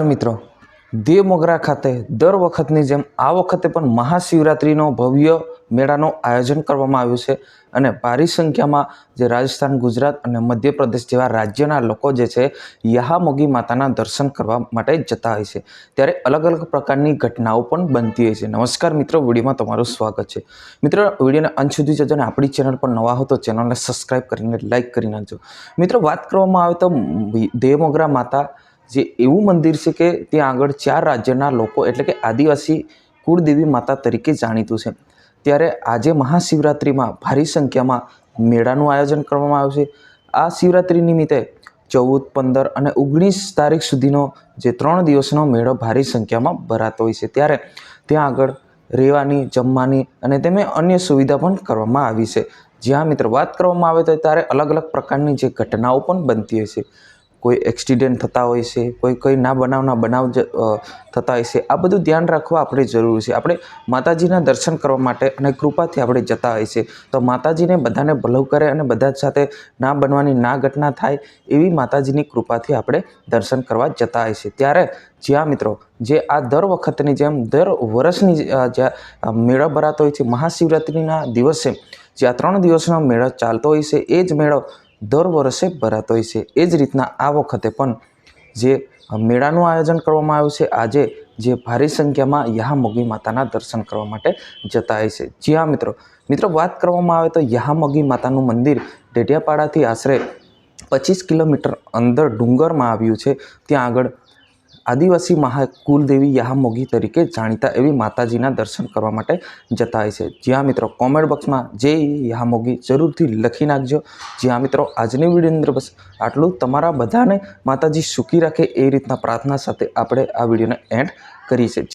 મિત્રો. દેવ મોગરા ખાતે દર વખતની જેમ આ વખતે પણ મહાશિવરાત્રિનો ભવ્ય મેળાનું આયોજન કરવામાં આવ્યું છે અને ભારી સંખ્યામાં જે રાજસ્થાન, ગુજરાત અને મધ્યપ્રદેશ જેવા રાજ્યના લોકો જે છે, યહામોગી માતાના દર્શન કરવા માટે જતા હોય છે. ત્યારે અલગ અલગ પ્રકારની ઘટનાઓ પણ બનતી હોય છે. નમસ્કાર મિત્રો, વિડીયોમાં તમારું સ્વાગત છે. મિત્રો, વિડીયોને અંત સુધી જજો અને આપણી ચેનલ પર નવા હો તો ચેનલને સબસ્ક્રાઈબ કરીને લાઇક કરી નાખજો. મિત્રો, વાત કરવામાં આવે તો દેવમોગરા માતા જે એવું મંદિર છે કે ત્યાં આગળ ચાર રાજ્યના લોકો, એટલે કે આદિવાસી કુળદેવી માતા તરીકે જાણીતું છે. ત્યારે આજે મહાશિવરાત્રિમાં ભારી સંખ્યામાં મેળાનું આયોજન કરવામાં આવ્યું છે. આ શિવરાત્રિ નિમિત્તે ચૌદ, પંદર અને ઓગણીસ તારીખ સુધીનો જે ત્રણ દિવસનો મેળો ભારી સંખ્યામાં ભરાતો હોય છે. ત્યારે ત્યાં આગળ રહેવાની, જમવાની અને તેમે અન્ય સુવિધા પણ કરવામાં આવી છે. જ્યાં મિત્રો વાત કરવામાં આવે તો ત્યારે અલગ અલગ પ્રકારની જે ઘટનાઓ પણ બનતી હોય છે. કોઈ એક્સિડન્ટ થતા હોય છે, કોઈ કોઈ ના બનાવના બનાવ થતા હોય છે, આ બધું ધ્યાન રાખવા આપણે જરૂરી છે. આપણે માતાજીના દર્શન કરવા માટે અને કૃપાથી આપણે જતા હોય છે. તો માતાજીને બધાને ભલું કરે અને બધા સાથે ના બનવાની ના ઘટના થાય એવી માતાજીની કૃપાથી આપણે દર્શન કરવા જતા હોય છે. ત્યારે જ્યાં મિત્રો, જે આ દર વખતની જેમ દર વર્ષની જ્યાં મેળો ભરાતો હોય છે, મહાશિવરાત્રિના દિવસે જે આ ત્રણ દિવસનો મેળો ચાલતો હોય છે, એ જ મેળો દર વર્ષે ભરાતો હોય છે. એ જ રીતના આ વખતે પણ જે મેળાનું આયોજન કરવામાં આવ્યું છે, આજે જે ભારી સંખ્યામાં યહામોગી માતાના દર્શન કરવા માટે જતા હોય છે. જી હા, મિત્રો. મિત્રો, વાત કરવામાં આવે તો યહામોગી માતાનું મંદિર ડેઢિયાપાડાથી આશરે પચીસ કિલોમીટર અંદર ડુંગરમાં આવ્યું છે. ત્યાં આગળ આદિવાસી મહાકુલદેવી યહામોગી તરીકે જાણીતા એવી માતાજીના દર્શન કરવા માટે જતા હોય છે. જ્યાં મિત્રો કોમેન્ટ બોક્સમાં જે યહામોગી જરૂરથી લખી નાખજો. જ્યાં મિત્રો આજની વિડીયોની અંદર બસ આટલું. તમારા બધાને માતાજી સુખી રાખે એ રીતના પ્રાર્થના સાથે આપણે આ વિડીયોને એન્ડ કરીએ છીએ.